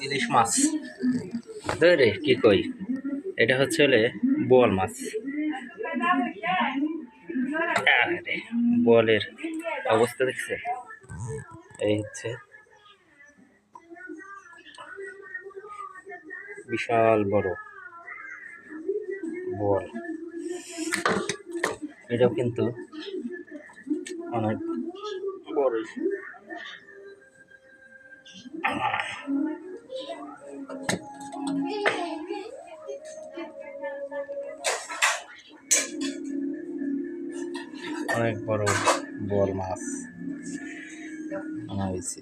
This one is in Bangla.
ইলিশ মাছ। ধরে কি কই? এটা হচ্ছে হলে বোয়াল মাছ। আরে, বোয়ালের অবস্থা দেখছে? এই হচ্ছে বিশাল বড় বল এটাও কিন্তু অনেক বড় অনেক বড় বল মাছ। আনা হয়েছে